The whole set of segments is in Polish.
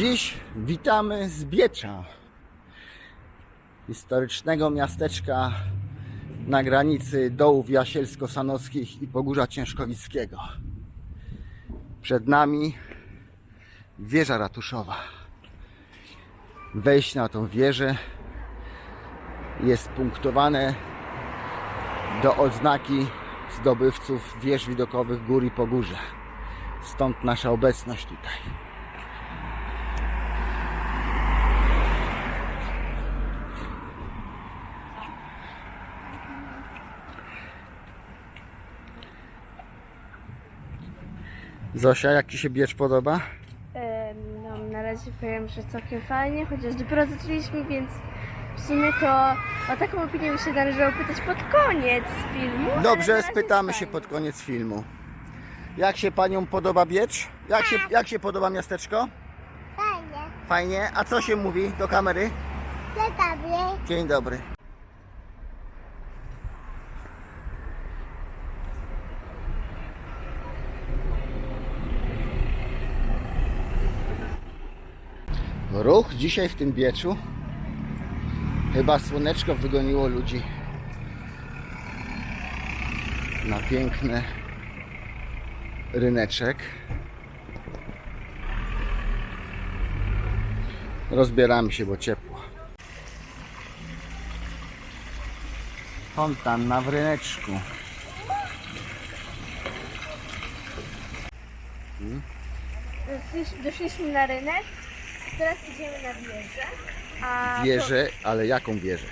Dziś witamy z Biecza, historycznego miasteczka na granicy dołów jasielsko-sanockich i Pogórza Ciężkowickiego. Przed nami wieża ratuszowa. Wejście na tą wieżę jest punktowane do odznaki zdobywców wież widokowych gór i Pogórza. Stąd nasza obecność tutaj. Zosia, jak Ci się biecz podoba? No, na razie powiem, że całkiem fajnie, chociaż dopiero zaczęliśmy, więc w sumie to o taką opinię by się należało pytać pod koniec filmu. ale na Dobrze, razie spytamy się fajnie. pod koniec filmu. Jak się Paniom podoba biecz? Jak się, jak się podoba miasteczko? Fajnie. Fajnie. A co się mówi do kamery? Ciekawie. Dzień dobry. Ruch dzisiaj w tym bieczu. Chyba słoneczko wygoniło ludzi na piękny ryneczek. Rozbieramy się, bo ciepło. Fontanna w ryneczku. Doszliśmy, doszliśmy na rynek, teraz idziemy na wieżę. A Wieżę, ale jaką wieżę?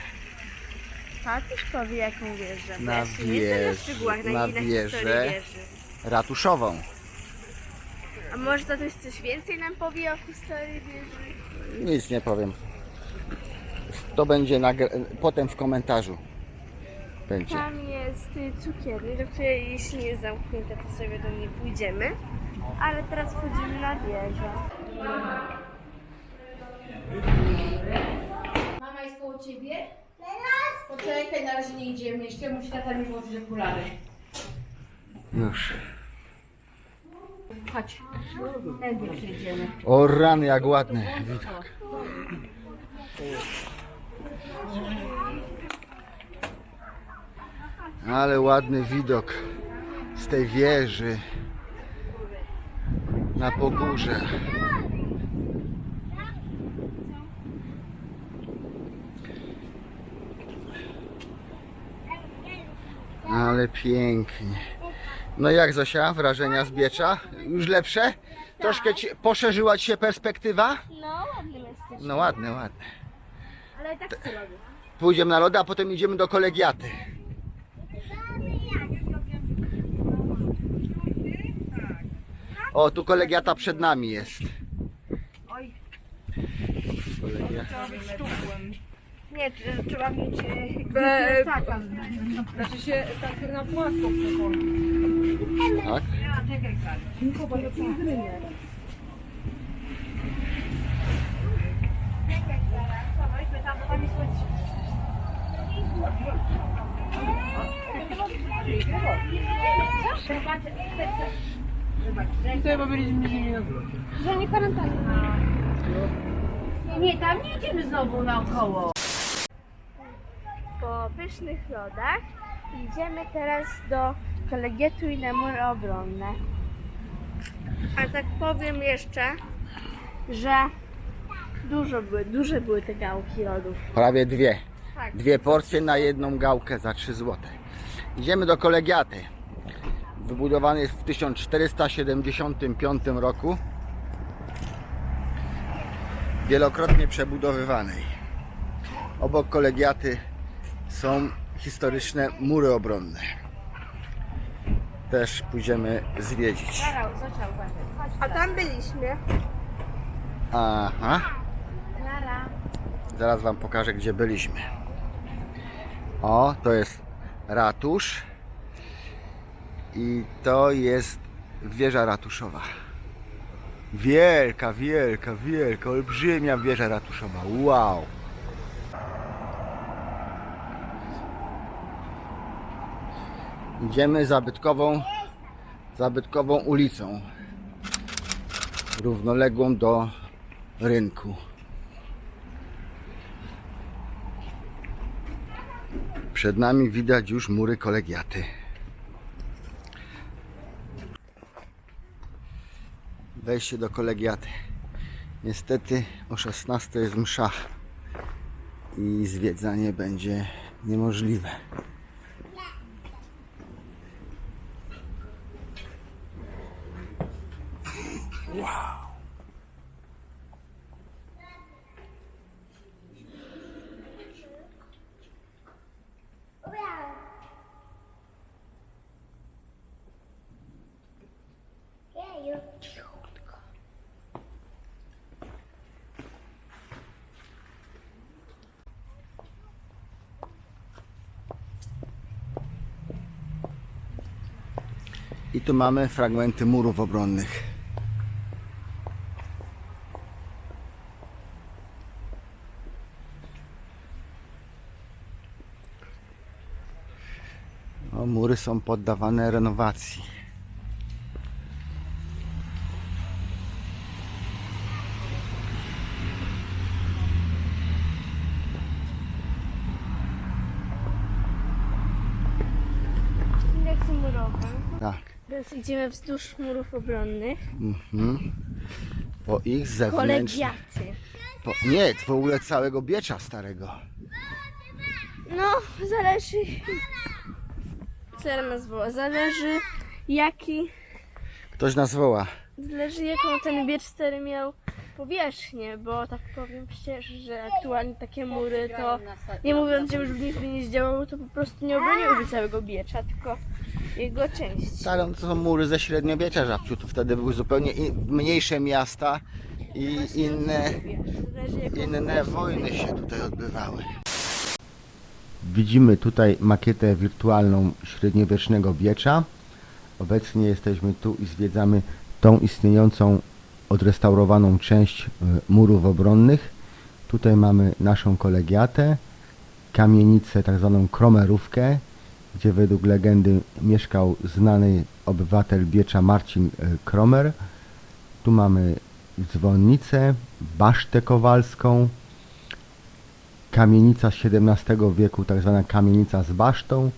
Tatuś powie jaką wieżę. bo Na ja się nie znam na szczegółach, na, na na wieżę. wieży. Ratuszową. A może tatuś coś więcej nam powie o historii wieży? Nic nie powiem. To będzie potem w komentarzu. Będzie. Tam jest y, cukiernia, do której jeśli nie jest zamknięta, to sobie do niej pójdziemy. Ale teraz wchodzimy na wieżę. Mama jest koło ciebie? Poczekaj, na razie nie idziemy. Jeszcze musi tata mi włożyć okulary. Już. Chodź. Tędy przejdziemy. O rany, jak ładny widok. Ale ładny widok z tej wieży na pogórze. Ale pięknie. No jak Zosia, wrażenia z Biecza? Już lepsze? Troszkę ci, poszerzyła ci się perspektywa? No, ładny jesteś. No ładne, ładne. Ale tak chcę robić. Pójdziemy na lody, a potem idziemy do kolegiaty. O, tu kolegiata przed nami jest. Kolegia. Nie, tr- trzeba mieć y, Be- plecaka. Znaczy się tak na płasko przechodzi. Tak? Tutaj bo byliśmy z nimi na drodze. Że nie kwarantanna. Nie, tam nie idziemy znowu naokoło. Po pysznych lodach idziemy teraz do kolegiatu i na mury obronne. A tak powiem jeszcze, że dużo były, duże były te gałki lodów. Prawie dwie. Tak. Dwie porcje na jedną gałkę za 3 zł. Idziemy do kolegiaty. Wybudowany jest w 1475 roku. Wielokrotnie przebudowywanej. Obok kolegiaty są historyczne mury obronne. Też pójdziemy zwiedzić. A tam byliśmy. Aha. Zaraz Wam pokażę, gdzie byliśmy. O, to jest ratusz. I to jest wieża ratuszowa. Wielka, wielka, wielka, olbrzymia wieża ratuszowa. Wow! Idziemy zabytkową, zabytkową ulicą. Równoległą do rynku. Przed nami widać już mury kolegiaty. Wejście do kolegiaty. Niestety o 16 jest msza i zwiedzanie będzie niemożliwe. Jeju. I tu mamy fragmenty murów obronnych. O, mury są poddawane renowacji. Indeks murowy. Tak. Teraz idziemy wzdłuż murów obronnych. Mhm. Po ich zewnętrznych. Kolegiaty. Po, nie, w ogóle całego biecza starego. No, zależy. Co ja nazwała? Zależy jaki. Ktoś nas woła. Zależy jaką ten biecz miał powierzchnię, bo tak powiem szczerze, że aktualnie takie mury to nie mówiąc, że już w nich by nie zdziałało, to po prostu nie obroniłyby całego biecza, tylko jego część. Tak, no to są mury ze średniowiecza, żabciu. To wtedy były zupełnie in, mniejsze miasta i inne, Wiesz, zależy jaką inne wojny się tutaj odbywały. Widzimy tutaj makietę wirtualną średniowiecznego Biecza. Obecnie jesteśmy tu i zwiedzamy tą istniejącą, odrestaurowaną część y, murów obronnych. Tutaj mamy naszą kolegiatę, kamienicę, tak zwaną kromerówkę, gdzie według legendy mieszkał znany obywatel Biecza Marcin y, Kromer. Tu mamy dzwonnicę, basztę kowalską, kamienica z XVII wieku, tak zwana kamienica z basztą,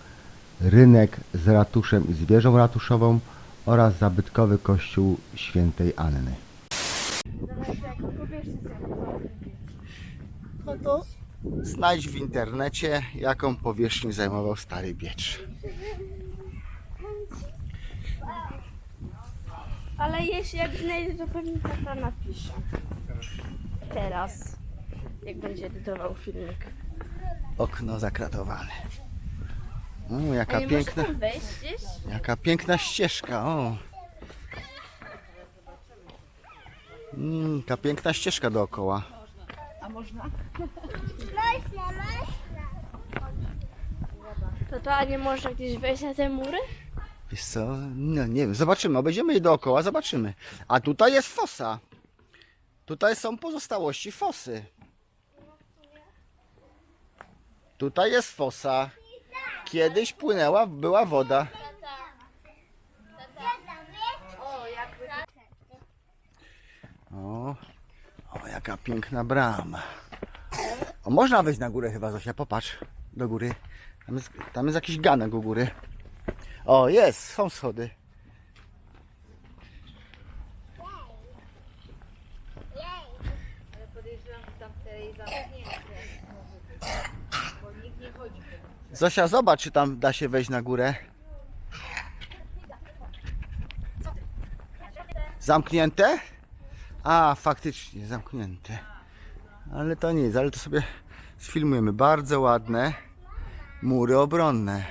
rynek z ratuszem i z wieżą ratuszową oraz zabytkowy kościół świętej Anny. Zależy jaką powierzchnię zajmował ten biecz. No to znajdź w internecie, jaką powierzchnię zajmował Stary Biecz. Ale jeśli jak znajdę, to pewnie tata napisze. Teraz, jak będzie edytował filmik. Okno zakratowane. O, A jaka nie piękna, można tam wejść gdzieś? jaka piękna ścieżka, o. Mm, jaka piękna ścieżka dookoła. Można, można. To to, a nie można gdzieś wejść na te mury? Wiesz co, no nie wiem, zobaczymy, obejdziemy je dookoła, zobaczymy. A tutaj jest fosa. Tutaj są pozostałości fosy. Tutaj jest fosa. Kiedyś płynęła, była woda. O, o, jaka piękna brama. O, można wejść na górę chyba, Zosia, popatrz. Do góry. Tam jest, tam jest jakiś ganek u góry. O, jest, są schody. Ale podejrzewam, że tam te zamknięte. Bo nikt nie chodzi. Zosia, zobacz, czy tam da się wejść na górę. Zamknięte? A, faktycznie, zamknięte. Ale to nic, ale to sobie sfilmujemy. Bardzo ładne mury obronne.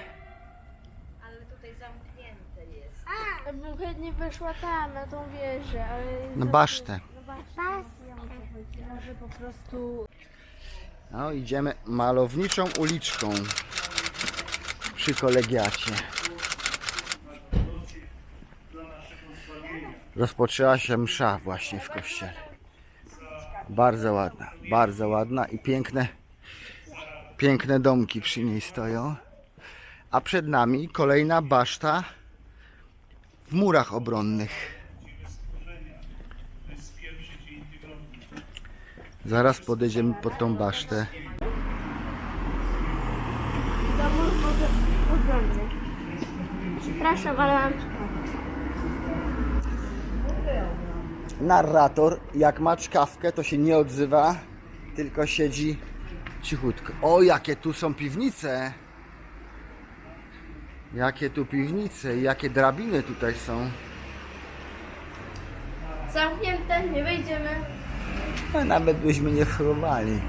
Ale tutaj zamknięte jest. Ja bym chętnie weszła tam, na tą wieżę, ale... Na basztę. Na basztę. Może po prostu... No, idziemy malowniczą uliczką przy kolegiacie. Rozpoczęła się msza właśnie w kościele. Bardzo ładna, bardzo ładna i piękne, piękne domki przy niej stoją. A przed nami kolejna baszta w murach obronnych. Zaraz podejdziemy pod tą basztę. Przepraszam, ale Narrator, jak ma czkawkę, to się nie odzywa, tylko siedzi cichutko. O, jakie tu są piwnice! Jakie tu piwnice i jakie drabiny tutaj są. zamknięte, nie wejdziemy. No, nawet byśmy nie próbowali.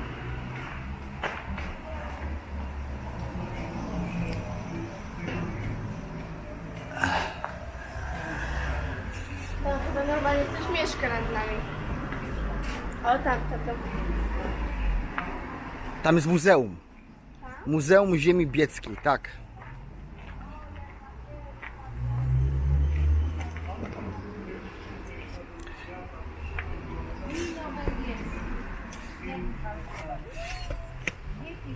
Tam chyba normalnie ktoś mieszka nad nami. O tam, to to. Tam jest muzeum. Muzeum Ziemi Bieckiej, tak.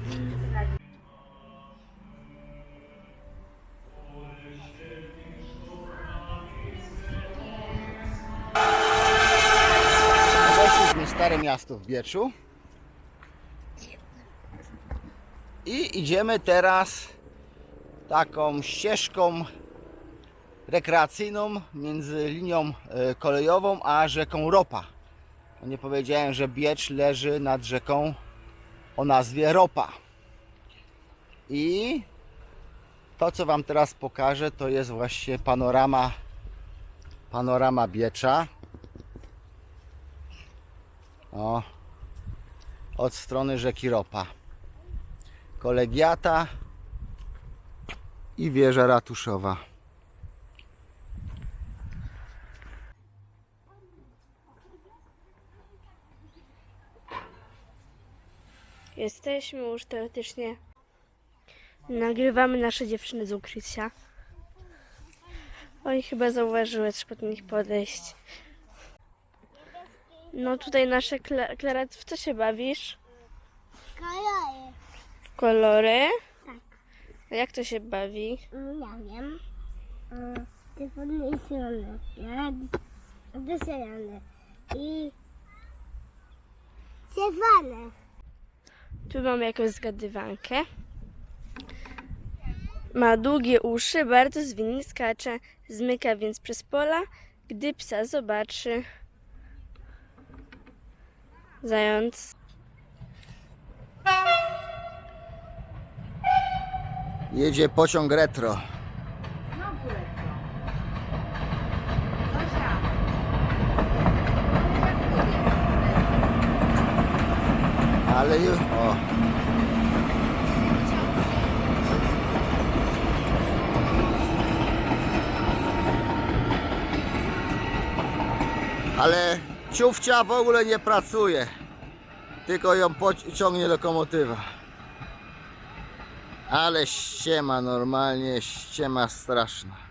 Weszliśmy w Miasto w Bieczu. I idziemy teraz taką ścieżką rekreacyjną między linią e, kolejową a rzeką Ropa. No Nie powiedziałem, że Biecz leży nad rzeką o nazwie Ropa. I to, co Wam teraz pokażę, to jest właśnie panorama, panorama Biecza. O, od strony rzeki Ropa. Kolegiata i wieża ratuszowa. Jesteśmy już teoretycznie. Nagrywamy nasze dziewczyny z ukrycia. Oni chyba zauważyły, trzeba do nich podejść. No tutaj nasze Kla- Klara, w co się bawisz? Kolory. W kolory? A jak to się bawi? Ja wiem. Podnej strony. Ja dosyjane. I czerwone. Tu mamy jakąś zgadywankę. Ma długie uszy, bardzo zwinnie skacze, zmyka więc przez pola, gdy psa zobaczy. Zając. Jedzie pociąg retro. Ale już. O. Ale ciufcia w ogóle nie pracuje. Tylko ją ciągnie lokomotywa. Ale ściema normalnie, ściema straszna.